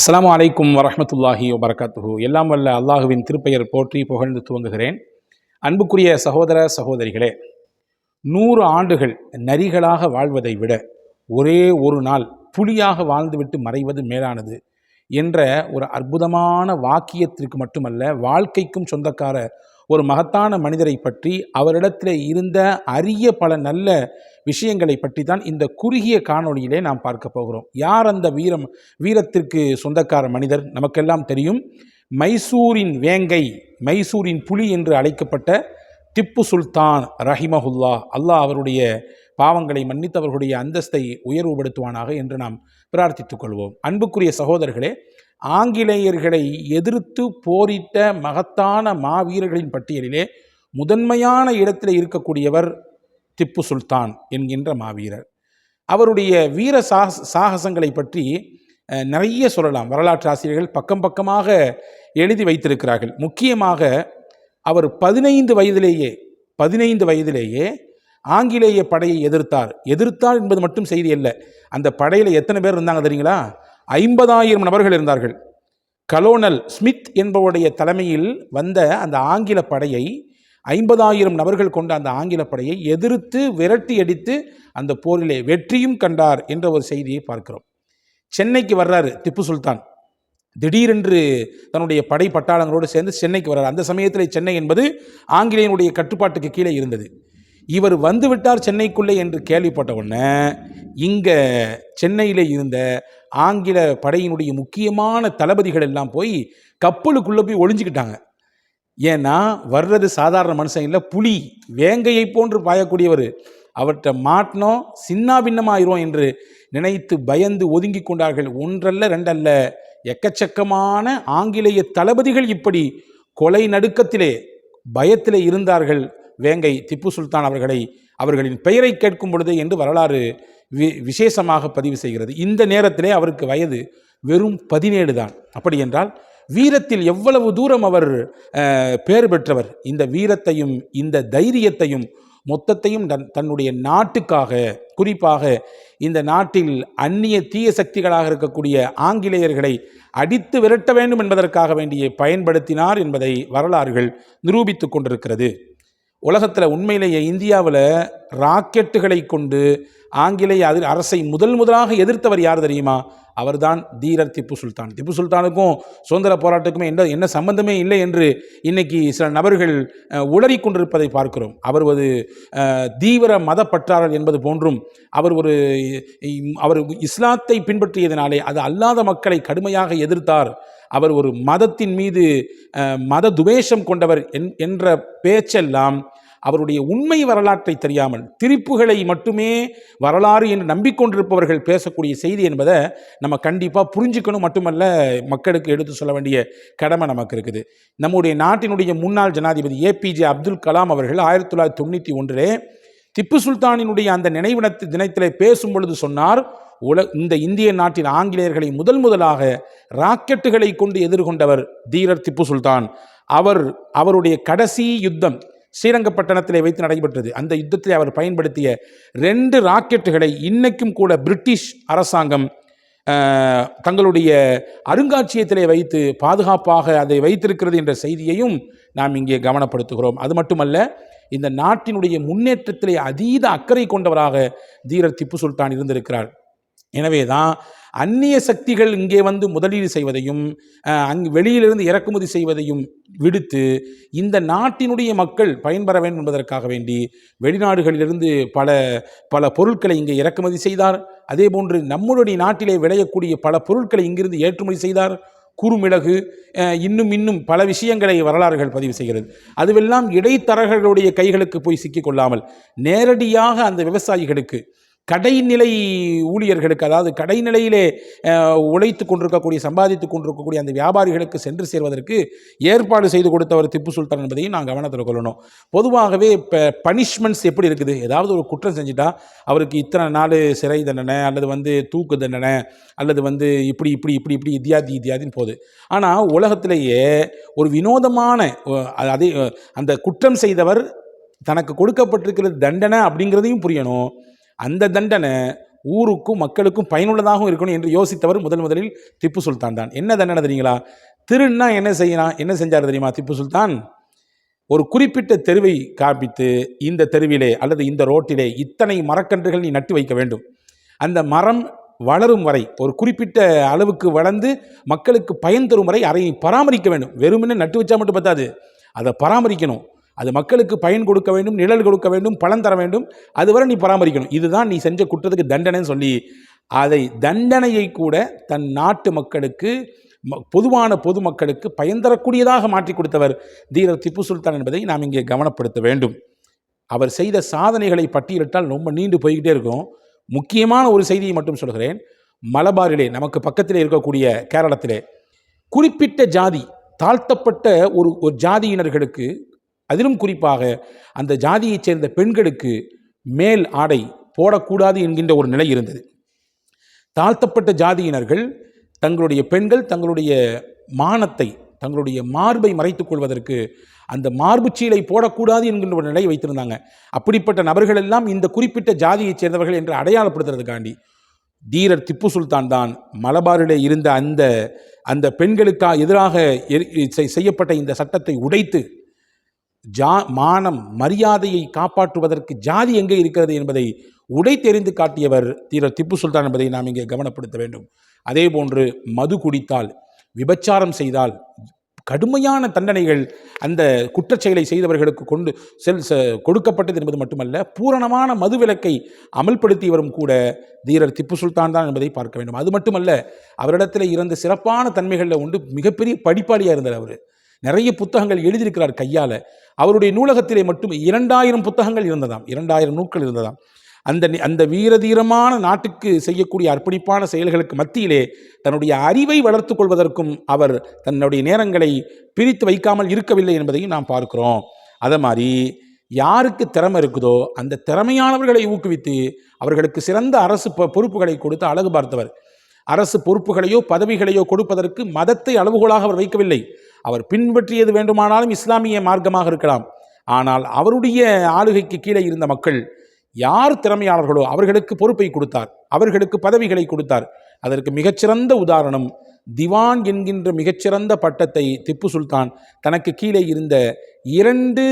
அஸ்லாம் வலைக்கும் வரமத்துல்லாஹி வபரகாத்துஹு. எல்லாம் வல்ல அல்லாஹுவின் திருப்பெயர் போற்றி புகழ்ந்து துவங்குகிறேன். அன்புக்குரிய சகோதர சகோதரிகளே நூறு ஆண்டுகள் நரிகளாக வாழ்வதை விட ஒரே ஒரு நாள் புலியாக வாழ்ந்துவிட்டு மறைவது மேலானது என்ற ஒரு அற்புதமான வாக்கியத்திற்கு மட்டுமல்ல வாழ்க்கைக்கும் சொந்தக்கார ஒரு மகத்தான மனிதரை பற்றி அவரிடத்தில் இருந்த அரிய பல நல்ல விஷயங்களை பற்றி தான் இந்த குறுகிய காணொளியிலே நாம் பார்க்க போகிறோம். யார் அந்த வீரம் வீரத்திற்கு சொந்தக்கார மனிதர்? நமக்கெல்லாம் தெரியும். மைசூரின் வேங்கை மைசூரின் புலி என்று அழைக்கப்பட்ட திப்பு சுல்தான் ரஹிமஹுல்லா அல்லாஹ் அவருடைய பாவங்களை மன்னித்து அவர்களுடைய அந்தஸ்தை உயர்வுபடுத்துவானாக என்று நாம் பிரார்த்தித்துக் கொள்வோம். அன்புக்குரிய சகோதரர்களே ஆங்கிலேயர்களை எதிர்த்து போரிட்ட மகத்தான மாவீரர்களின் பட்டியலிலே முதன்மையான இடத்தில் இருக்கக்கூடியவர் திப்பு சுல்தான் என்கின்ற மாவீரர். அவருடைய வீர சாகச சாகசங்களை பற்றி நிறைய சொல்லலாம். வரலாற்று ஆசிரியர்கள் பக்கம் பக்கமாக எழுதி வைத்திருக்கிறார்கள். முக்கியமாக அவர் பதினைந்து வயதிலேயே பதினைந்து வயதிலேயே ஆங்கிலேய படையை எதிர்த்தார். எதிர்த்தார் என்பது மட்டும் செய்தி அல்ல. அந்த படையில் எத்தனை பேர் இருந்தாங்க தெரியுங்களா? ஐம்பதாயிரம் நபர்கள் இருந்தார்கள். கலோனல் ஸ்மித் என்பவருடைய தலைமையில் வந்த அந்த ஆங்கில படையை ஐம்பதாயிரம் நபர்கள் கொண்ட அந்த ஆங்கில படையை எதிர்த்து விரட்டி அடித்து அந்த போரிலே வெற்றியும் கண்டார் என்ற ஒரு செய்தியை பார்க்கிறோம். சென்னைக்கு வர்றாரு திப்பு சுல்தான். திடீரென்று தன்னுடைய படை பட்டாளங்களோடு சேர்ந்து சென்னைக்கு வர்றார். அந்த சமயத்தில் சென்னை என்பது ஆங்கிலேயனுடைய கட்டுப்பாட்டுக்கு கீழே இருந்தது. இவர் வந்துவிட்டார் சென்னைக்குள்ளே என்று கேள்விப்பட்ட உடனே இங்கே சென்னையில் இருந்த ஆங்கில படையினுடைய முக்கியமான தளபதிகள் எல்லாம் போய் கப்பலுக்குள்ளே போய் ஒளிஞ்சுக்கிட்டாங்க. ஏன்னா வர்றது சாதாரண மனுஷன் இல்லை புலி வேங்கையை போன்று பாயக்கூடியவர். அவர்கிட்ட மாட்டினோம் சின்ன பின்னமாயிரும் என்று நினைத்து பயந்து ஒதுங்கி கொண்டார்கள். ஒன்றல்ல ரெண்டல்ல. எக்கச்சக்கமான ஆங்கிலேய தளபதிகள் இப்படி கொலை நடுக்கத்திலே பயத்திலே இருந்தார்கள். வேங்கை திப்பு சுல்தான் அவர்களை அவர்களின் பெயரை கேட்கும் பொழுதே என்று வரலாறு வி விசேஷமாக பதிவு செய்கிறது. இந்த நேரத்திலே அவருக்கு வயது வெறும் பதினேழு தான். அப்படி என்றால் வீரத்தில் எவ்வளவு தூரம் அவர் பெயர் பேர் பெற்றவர். இந்த வீரத்தையும் இந்த தைரியத்தையும் மொத்தத்தையும் தன் தன்னுடைய நாட்டுக்காக குறிப்பாக இந்த நாட்டில் அந்நிய தீய சக்திகளாக இருக்கக்கூடிய ஆங்கிலேயர்களை அடித்து விரட்ட வேண்டும் என்பதற்காக வேண்டிய பயன்படுத்தினார் என்பதை வரலாறுகள் நிரூபித்து கொண்டிருக்கிறது. உலகத்தில் உண்மையிலேயே இந்தியாவில் ராக்கெட்டுகளை கொண்டு ஆங்கிலேய அதில் அரசை முதல் முதலாக எதிர்த்தவர் யார் தெரியுமா? அவர்தான் தீரர் திப்பு சுல்தான். திப்பு சுல்தானுக்கும் சுதந்திர போராட்டத்துக்குமே என்ன என்ன சம்பந்தமே இல்லை என்று இன்னைக்கு சில நபர்கள் உளறி கொண்டிருப்பதை பார்க்கிறோம். அவர் ஒரு தீவிர மத பற்றாளர் என்பது போன்றும் அவர் ஒரு அவர் இஸ்லாத்தை பின்பற்றியதினாலே அது அல்லாத மக்களை கடுமையாக எதிர்த்தார். அவர் ஒரு மதத்தின் மீது மத துவேஷம் கொண்டவர் என்- என்ற பேச்செல்லாம் அவருடைய உண்மை வரலாற்றை தெரியாமல் திருப்புகளை மட்டுமே வரலாறு என்று நம்பிக்கொண்டிருப்பவர்கள் பேசக்கூடிய செய்தி என்பதை நம்ம கண்டிப்பாக புரிஞ்சுக்கணும். மட்டுமல்ல மக்களுக்கு எடுத்து சொல்ல வேண்டிய கடமை நமக்கு இருக்குது. நம்முடைய நாட்டினுடைய முன்னாள் ஜனாதிபதி ஏபிஜே அப்துல் கலாம் அவர்கள் ஆயிரத்தி தொள்ளாயிரத்தி தொண்ணூற்றி ஒன்றிலே திப்பு சுல்தானினுடைய அந்த நினைவினத்து தினத்திலே பேசும் பொழுது சொன்னார் உல இந்த இந்திய நாட்டின் ஆங்கிலேயர்களை முதல் முதலாக ராக்கெட்டுகளை கொண்டு எதிர்கொண்டவர் தீரர் திப்பு சுல்தான். அவர் அவருடைய கடைசி யுத்தம் ஸ்ரீரங்கப்பட்டணத்திலே வைத்து நடைபெற்றது. அந்த யுத்தத்தில் அவர் பயன்படுத்திய ரெண்டு ராக்கெட்டுகளை இன்னைக்கும் கூட பிரிட்டிஷ் அரசாங்கம் தங்களுடைய அருங்காட்சியகத்திலே வைத்து பாதுகாப்பாக அதை வைத்திருக்கிறது என்ற செய்தியையும் நாம் இங்கே கவனப்படுத்துகிறோம். அது மட்டுமல்ல இந்த நாட்டினுடைய முன்னேற்றத்திலே அதீத அக்கறை கொண்டவராக தீரர் திப்பு சுல்தான் இருந்திருக்கிறார். எனவே தான் அந்நிய சக்திகள் இங்கே வந்து முதலீடு செய்வதையும் அங்கு வெளியிலிருந்து இறக்குமதி செய்வதையும் விடுத்து இந்த நாட்டினுடைய மக்கள் பயன்பெற வேண்டும் என்பதற்காக வேண்டி வெளிநாடுகளிலிருந்து பல பல பொருட்களை இங்கே இறக்குமதி செய்தார். அதே போன்று நம்மளுடைய நாட்டிலே விளையக்கூடிய பல பொருட்களை இங்கிருந்து ஏற்றுமதி செய்தார். குறுமிளகு இன்னும் இன்னும் பல விஷயங்களை வரலாறுகள் பதிவு செய்கிறது. அதுவெல்லாம் இடைத்தரகர்களுடைய கைகளுக்கு போய் சிக்கிக்கொள்ளாமல் நேரடியாக அந்த விவசாயிகளுக்கு கடைநிலை ஊழியர்களுக்கு அதாவது கடைநிலையிலே உழைத்து கொண்டிருக்கக்கூடிய சம்பாதித்து கொண்டிருக்கக்கூடிய அந்த வியாபாரிகளுக்கு சென்று சேர்வதற்கு ஏற்பாடு செய்து கொடுத்தவர் திப்பு சுல்தான் என்பதையும் நான் கவனத்தில் கொள்ளணும். பொதுவாகவே இப்போ பனிஷ்மெண்ட்ஸ் எப்படி இருக்குது? ஏதாவது ஒரு குற்றம் செஞ்சுட்டா அவருக்கு இத்தனை நாள் சிறை தண்டனை அல்லது வந்து தூக்கு தண்டனை அல்லது வந்து இப்படி இப்படி இப்படி இப்படி இத்தியாதி இத்தியாதின்னு போகுது. ஆனால் உலகத்திலேயே ஒரு வினோதமான அதே அந்த குற்றம் செய்தவர் தனக்கு கொடுக்கப்பட்டிருக்கிற தண்டனை அப்படிங்கிறதையும் புரியணும். அந்த தண்டனை ஊருக்கும் மக்களுக்கும் பயனுள்ளதாகவும் இருக்கணும் என்று யோசித்தவர் முதல் முதலில் திப்பு சுல்தான் தான். என்ன தண்டனை தெரியுங்களா? திருன்னா என்ன செய்யலாம் என்ன செஞ்சார் தெரியுமா திப்பு சுல்தான்? ஒரு குறிப்பிட்ட தெருவை காப்பித்து இந்த தெருவிலே அல்லது இந்த ரோட்டிலே இத்தனை மரக்கன்றுகள் நீ நட்டு வைக்க வேண்டும். அந்த மரம் வளரும் வரை ஒரு குறிப்பிட்ட அளவுக்கு வளர்ந்து மக்களுக்கு பயன் தரும் வரை அதை பராமரிக்க வேண்டும். வெறுமனே நட்டு வச்சா மட்டும் பத்தாது. அதை பராமரிக்கணும். அது மக்களுக்கு பயன் கொடுக்க வேண்டும் நிழல் கொடுக்க வேண்டும் பலன் தர வேண்டும். அதுவரை நீ பராமரிக்கணும். இதுதான் நீ செஞ்ச குற்றத்துக்கு தண்டனைன்னு சொல்லி அதை தண்டனையை கூட தன் நாட்டு மக்களுக்கு ம- பொதுவான பொதுமக்களுக்கு பயன் தரக்கூடியதாக மாற்றி கொடுத்தவர் தீரர் திப்பு சுல்தான் என்பதை நாம் இங்கே கவனப்படுத்த வேண்டும். அவர் செய்த சாதனைகளை பட்டியலிட்டால் ரொம்ப நீண்டு போய்கிட்டே இருக்கும். முக்கியமான ஒரு செய்தியை மட்டும் சொல்கிறேன். மலபாரிலே நமக்கு பக்கத்திலே இருக்கக்கூடிய கேரளத்திலே குறிப்பிட்ட ஜாதி தாழ்த்தப்பட்ட ஒரு ஒரு ஜாதியினர்களுக்கு அதிலும் குறிப்பாக அந்த ஜாதியைச் சேர்ந்த பெண்களுக்கு மேல் ஆடை போடக்கூடாது என்கின்ற ஒரு நிலை இருந்தது. தாழ்த்தப்பட்ட ஜாதியினர்கள் தங்களுடைய பெண்கள் தங்களுடைய மானத்தை தங்களுடைய மார்பை மறைத்துக் கொள்வதற்கு அந்த மார்பு சீலை போடக்கூடாது என்கின்ற ஒரு நிலை வைத்திருந்தாங்க. அப்படிப்பட்ட நபர்கள் எல்லாம் இந்த குறிப்பிட்ட ஜாதியைச் சேர்ந்தவர்கள் என்று அடையாளப்படுத்துறதுக்காண்டி தீரர் திப்பு சுல்தான் தான் மலபாரிலே இருந்த அந்த அந்த பெண்களுக்கா எதிராக எரி- செய்- செய்யப்பட்ட இந்த சட்டத்தை உடைத்து ஜா மானம் மரியாதையை காப்பாற்றுவதற்கு ஜாதி எங்கே இருக்கிறது என்பதை உடை தெரிந்து காட்டியவர் தீரர் திப்பு சுல்தான் என்பதை நாம் இங்கே கவனப்படுத்த வேண்டும். அதே போன்று மது குடித்தால் விபச்சாரம் செய்தால் கடுமையான தண்டனைகள் அந்த குற்றச்செயலை செய்தவர்களுக்கு கொண்டு செல் கொடுக்கப்பட்டது என்பது மட்டுமல்ல பூரணமான மதுவிலக்கை அமல்படுத்தியவரும் கூட தீரர் திப்பு சுல்தான் தான் என்பதை பார்க்க வேண்டும். அது மட்டுமல்ல அவரிடத்தில் இருந்த சிறப்பான தன்மைகளில் உண்டு மிகப்பெரிய படிப்பாளியாக இருந்தார் அவர். நிறைய புத்தகங்கள் எழுதியிருக்கிறார் கையால். அவருடைய நூலகத்திலே மட்டும் இரண்டாயிரம் புத்தகங்கள் இருந்ததாம். இரண்டாயிரம் நூல்கள் இருந்ததாம். அந்த நி- அந்த வீரதீரமான நாட்டுக்கு செய்யக்கூடிய அர்ப்பணிப்பான செயல்களுக்கு மத்தியிலே தன்னுடைய அறிவை வளர்த்து கொள்வதற்கும் அவர் தன்னுடைய நேரங்களை பிரித்து வைக்காமல் இருக்கவில்லை என்பதையும் நாம் பார்க்கிறோம். அதை மாதிரி யாருக்கு திறமை இருக்குதோ அந்த திறமையானவர்களை ஊக்குவித்து அவர்களுக்கு சிறந்த அரசு பொறுப்புகளை கொடுத்து அழகு பார்த்தவர். அரசு பொறுப்புகளையோ பதவிகளையோ கொடுப்பதற்கு மதத்தை அளவுகோலாக அவர் வைக்கவில்லை. அவர் பின்பற்றியது வேண்டுமானாலும் இஸ்லாமிய மார்க்கமாக இருக்கலாம். ஆனால் அவருடைய ஆளுகைக்கு கீழே இருந்த மக்கள் யார் திறமையாளர்களோ அவர்களுக்கு பொறுப்பை கொடுத்தார். அவர்களுக்கு பதவிகளை கொடுத்தார். அதற்கு மிகச்சிறந்த உதாரணம் திவான் என்கின்ற மிகச்சிறந்த பட்டத்தை திப்பு சுல்தான் தனக்கு கீழே இருந்த இரண்டு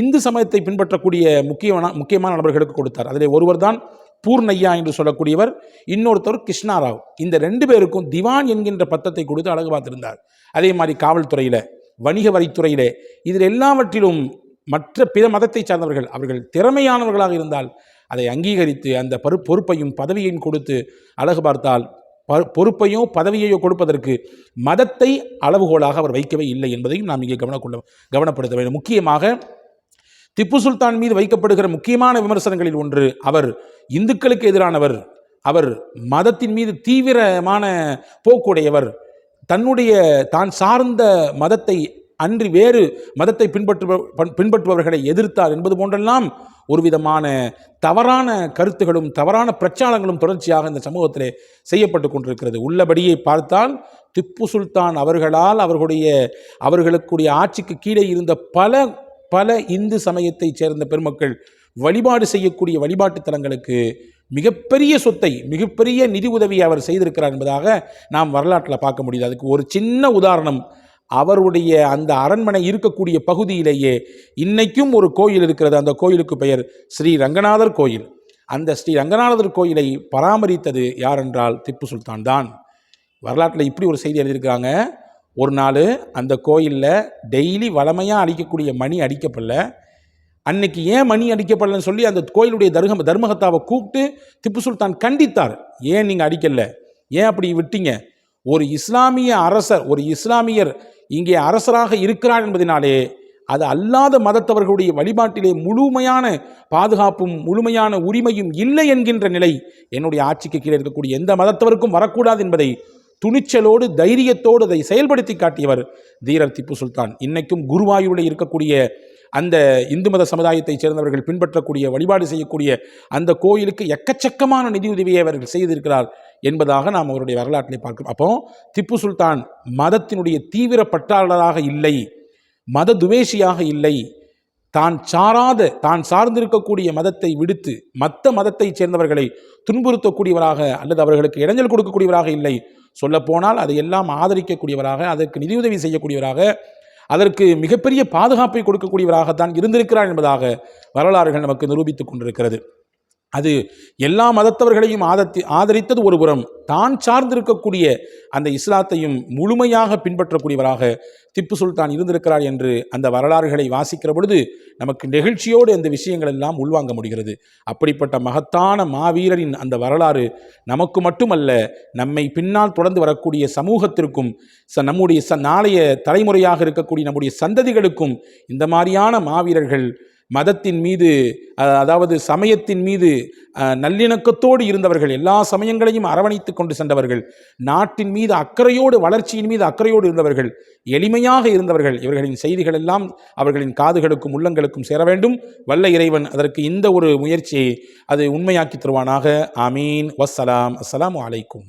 இந்து சமயத்தை பின்பற்றக்கூடிய முக்கியமான முக்கியமான நபர்களுக்கு கொடுத்தார். அதில் ஒருவர் தான் பூர்ணையா என்று சொல்லக்கூடியவர் இன்னொருத்தர் கிருஷ்ணாராவ். இந்த ரெண்டு பேருக்கும் திவான் என்கின்ற பத்தத்தை கொடுத்து அழகு பார்த்திருந்தார். அதே மாதிரி காவல்துறையில் வணிக வரித்துறையிலே இதில் எல்லாவற்றிலும் மற்ற பிற மதத்தை சார்ந்தவர்கள் அவர்கள் திறமையானவர்களாக இருந்தால் அதை அங்கீகரித்து அந்த பரு பொறுப்பையும் பதவியையும் கொடுத்து அழகு பார்த்தால் பொறுப்பையோ பதவியையோ கொடுப்பதற்கு மதத்தை அளவுகோலாக அவர் வைக்கவே இல்லை என்பதையும் நாம் இங்கே கவனக்கொள்ள கவனப்படுத்த வேண்டும். முக்கியமாக திப்பு சுல்தான் மீது வைக்கப்படுகிற முக்கியமான விமர்சனங்களில் ஒன்று அவர் இந்துக்களுக்கு எதிரானவர். அவர் மதத்தின் மீது தீவிரமான போக்குடையவர். தன்னுடைய தான் சார்ந்த மதத்தை அன்றி வேறு மதத்தை பின்பற்று பின்பற்றுபவர்களை எதிர்த்தார் என்பது போன்றெல்லாம் ஒரு விதமான தவறான கருத்துகளும் தவறான பிரச்சாரங்களும் தொடர்ச்சியாக இந்த சமூகத்தில் செய்யப்பட்டு கொண்டிருக்கிறது. உள்ளபடியே பார்த்தால் திப்பு சுல்தான் அவர்களால் அவர்களுடைய அவர்களுக்குடைய ஆட்சிக்கு கீழே இருந்த பல பல இந்து சமயத்தைச் சேர்ந்த பெருமக்கள் வழிபாடு செய்யக்கூடிய வழிபாட்டு தலங்களுக்கு மிகப்பெரிய சொத்தை மிகப்பெரிய நிதி உதவியை அவர் செய்திருக்கிறார் என்பதாக நாம் வரலாற்றில் பார்க்க முடியுது. அதுக்கு ஒரு சின்ன உதாரணம். அவருடைய அந்த அரண்மனை இருக்கக்கூடிய பகுதியிலேயே இன்னைக்கும் ஒரு கோயில் இருக்கிறது. அந்த கோயிலுக்கு பெயர் ஸ்ரீ ரங்கநாதர் கோயில். அந்த ஸ்ரீ ரங்கநாதர் கோயிலை பராமரித்தது யார் என்றால் திப்பு சுல்தான் தான். வரலாற்றில் இப்படி ஒரு செய்தி எழுதியிருக்காங்க ஒரு நாள் அந்த கோயிலில் டெய்லி வளமையாக அடிக்கக்கூடிய மணி அடிக்கப்படல. அன்னைக்கு ஏன் மணி அடிக்கப்படலன்னு சொல்லி அந்த கோயிலுடைய தர்ம தர்மகத்தாவை கூப்பிட்டு திப்பு சுல்தான் கண்டித்தார். ஏன் நீங்கள் அடிக்கல? ஏன் அப்படி விட்டீங்க? ஒரு இஸ்லாமிய அரசர் ஒரு இஸ்லாமியர் இங்கே அரசராக இருக்கிறார் என்பதனாலே அது அல்லாத மதத்தவர்களுடைய வழிபாட்டிலே முழுமையான பாதுகாப்பும் முழுமையான உரிமையும் இல்லை என்கின்ற நிலை என்னுடைய ஆட்சிக்கு கீழே இருக்கக்கூடிய எந்த மதத்தவருக்கும் வரக்கூடாது என்பதை துணிச்சலோடு தைரியத்தோடு அதை செயல்படுத்தி காட்டியவர் தீரர் திப்பு சுல்தான். இன்னைக்கும் குருவாயூரில் இருக்கக்கூடிய அந்த இந்து மத சமுதாயத்தைச் சேர்ந்தவர்கள் பின்பற்றக்கூடிய வழிபாடு செய்யக்கூடிய அந்த கோயிலுக்கு எக்கச்சக்கமான நிதியுதவியை அவர்கள் செய்திருக்கிறார் என்பதாக நாம் அவருடைய வரலாற்றை பார்க்கிறோம் அப்போ திப்பு சுல்தான் மதத்தினுடைய தீவிர பற்றாளராக இல்லை மத துவேஷியாக இல்லை தான் சாராத தான் சார்ந்திருக்கக்கூடிய மதத்தை விடுத்து மற்ற மதத்தைச் சேர்ந்தவர்களை துன்புறுத்தக்கூடியவராக அல்லது அவர்களுக்கு இடைஞ்சல் கொடுக்கக்கூடியவராக இல்லை சொல்லப்போனால் அதையெல்லாம் ஆதரிக்கக்கூடியவராக அதற்கு நிதியுதவி செய்யக்கூடியவராக அதற்கு மிகப்பெரிய பாதுகாப்பை கொடுக்கக்கூடியவராகத்தான் இருந்திருக்கிறார் என்பதாக வரலாறுகள் நமக்கு நிரூபித்துக் கொண்டிருக்கிறது. அது எல்லா மதத்தவர்களையும் ஆதத்தி ஆதரித்தது ஒரு புறம். தான் சார்ந்திருக்கக்கூடிய அந்த இஸ்லாத்தையும் முழுமையாக பின்பற்றக்கூடியவராக திப்பு சுல்தான் இருந்திருக்கிறார் என்று அந்த வரலாறுகளை வாசிக்கிற பொழுது நமக்கு நெகிழ்ச்சியோடு அந்த விஷயங்கள் எல்லாம் உள்வாங்க முடிகிறது. அப்படிப்பட்ட மகத்தான மாவீரரின் அந்த வரலாறு நமக்கு மட்டுமல்ல நம்மை பின்னால் தொடர்ந்து வரக்கூடிய சமூகத்திற்கும் ச நம்முடைய ச நாளைய தலைமுறையாக இருக்கக்கூடிய நம்முடைய சந்ததிகளுக்கும் இந்த மாதிரியான மாவீரர்கள் மதத்தின் மீது அதாவது சமயத்தின் மீது நல்லிணக்கத்தோடு இருந்தவர்கள் எல்லா சமயங்களையும் அரவணைத்து கொண்டு சென்றவர்கள் நாட்டின் மீது அக்கறையோடு வளர்ச்சியின் மீது அக்கறையோடு இருந்தவர்கள் எளிமையாக இருந்தவர்கள் இவர்களின் செய்திகள் எல்லாம் அவர்களின் காதுகளுக்கும் உள்ளங்களுக்கும் சேர வேண்டும். வல்ல இறைவன் அதற்கு இந்த ஒரு முயற்சியை அது உண்மையாக்கி தருவானாக. ஆமீன். வஸ்ஸலாம். அஸ்லாம் அலைக்கும்.